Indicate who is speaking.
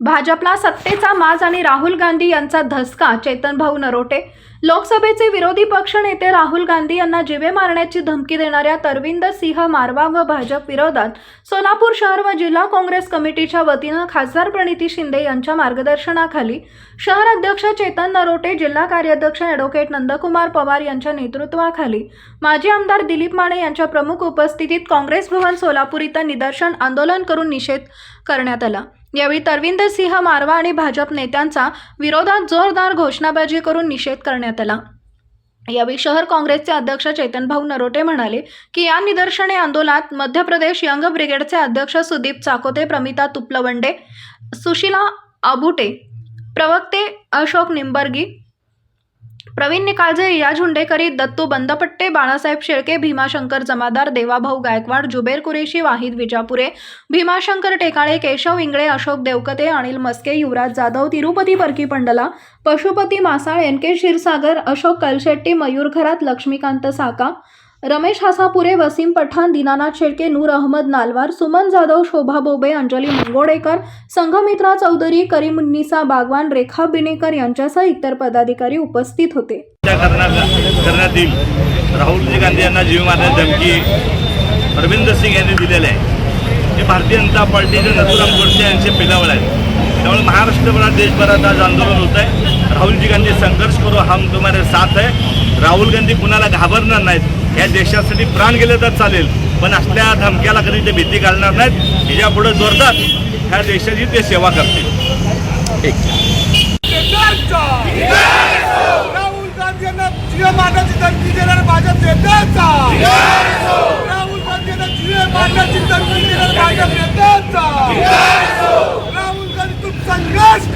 Speaker 1: भाजपला सत्तेचा माज आणि राहुल गांधी यांचा धसका चेतनभाऊ नरोटे. लोकसभेचे विरोधी पक्ष नेते राहुल गांधी यांना जिवे मारण्याची धमकी देणाऱ्या तरविंद सिंह मारवा व भाजप विरोधात सोलापूर शहर व जिल्हा काँग्रेस कमिटीच्या वतीनं खासदार प्रणिती शिंदे यांच्या मार्गदर्शनाखाली शहर अध्यक्ष चेतन नरोटे जिल्हा कार्याध्यक्ष ॲडव्होकेट नंदकुमार पवार यांच्या नेतृत्वाखाली माजी आमदार दिलीप माने यांच्या प्रमुख उपस्थितीत काँग्रेस भवन सोलापूर इथं निदर्शन आंदोलन करून निषेध करण्यात आला. यावेळी तरविंदर सिंह मारवा आणि भाजप नेत्यांचा विरोधात जोरदार घोषणाबाजी करून निषेध करण्यात आला. यावेळी शहर काँग्रेसचे अध्यक्ष चेतनभाऊ नरोटे म्हणाले की या निदर्शने आंदोलनात मध्य प्रदेश यंग ब्रिगेडचे अध्यक्ष सुदीप चाकोते प्रमिता तुपलवंडे सुशिला आबुटे प्रवक्ते अशोक निंबर्गी प्रवीण निकाळजे या झुंडेकरी दत्तू बंदपट्टे बाळासाहेब शेळके भीमाशंकर जमादार देवाभाऊ गायकवाड जुबेर कुरेशी वाहिद विजापुरे भीमाशंकर टेकाळे केशव इंगळे अशोक देवकते अनिल मस्के युवराज जाधव तिरुपती परकी पंडला पशुपती मासाळ एन के क्षीरसागर अशोक कलशेट्टी मयूर घरात लक्ष्मीकांत साका रमेश हासापुरे वसीम पठाण दीनानाथ शेळके नूर अहमद नालवार सुमन जाधव शोभा बोबे अंजली मंगोडेकर संघमित्रा चौधरी करीमुन्निसा बागवान रेखा बिनेकर यांच्यासह इतर पदाधिकारी उपस्थित होते.
Speaker 2: करण्यात येईल राहुलजी गांधी यांना जीव मारण्याची धमकी अरविंद सिंग यांनी दिलेले आहे. हे भारतीय जनता पार्टीचे नथुराम गोडसे यांचे पिलावळ आहेत. त्यामुळे महाराष्ट्रभरात देशभरात आज आंदोलन होत आहे. राहुलजी गांधी संघर्ष करू हम तुम्हारे साथ आहे राहुल गांधी कुणाला घाबरणार नाहीत? या देशासाठी प्राण गेले तर चालेल. पण असल्या धमक्याला कधी ते भीती घालणार नाहीत. तिच्या पुढे जोरदार ह्या देशाची ते सेवा करतील.
Speaker 3: राहुल गांधी यांना देणार संघर्ष